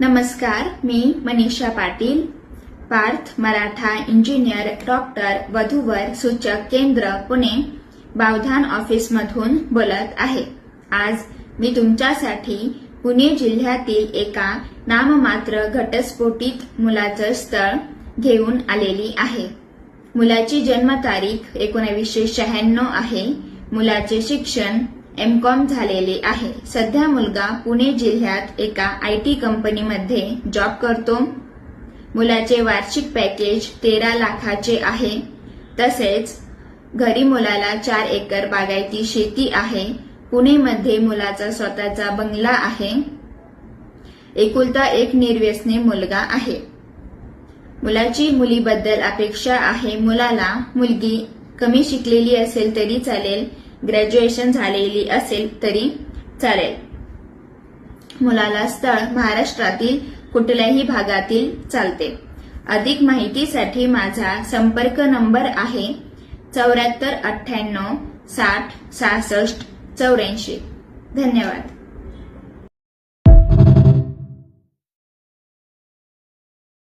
नमस्कार मी Manisha Patil Parth Maratha engineer doctor वधूवर सूचक केंद्र पुणे बावधान ऑफिसमधून बोलत आहे. आज मी तुमच्यासाठी पुणे जिल्ह्यातील एका नाममात्र घटस्फोटित मुलाचं स्थळ घेऊन आलेली आहे. मुलाची जन्मतारीख एकोणावीसशे शहाण्णव आहे. मुलाचे शिक्षण एम कॉम झालेले आहे. सध्या मुलगा पुणे जिल्ह्यात एका आय टी कंपनीमध्ये जॉब करतो. मुलाचे वार्षिक पॅकेज तेरा लाखाचे आहे. तसेच घरी मुलाला चार एकर बागायती शेती आहे. पुणेमध्ये मुलाचा स्वतःचा बंगला आहे. एकुलता एक निर्व्यसने मुलगा आहे. मुलाची मुलीबद्दल अपेक्षा आहे. मुलाला मुलगी कमी शिकलेली असेल तरी चालेल. ग्रॅज्युएशन झालेली असेल तरी चालेल. मुलाला स्थळ महाराष्ट्रातील कुठल्याही भागातील चालते. अधिक माहितीसाठी माझा संपर्क नंबर आहे चौऱ्याहत्तर अठ्ठ्याण्णव साठ सहासष्ट चौऱ्याऐंशी. धन्यवाद.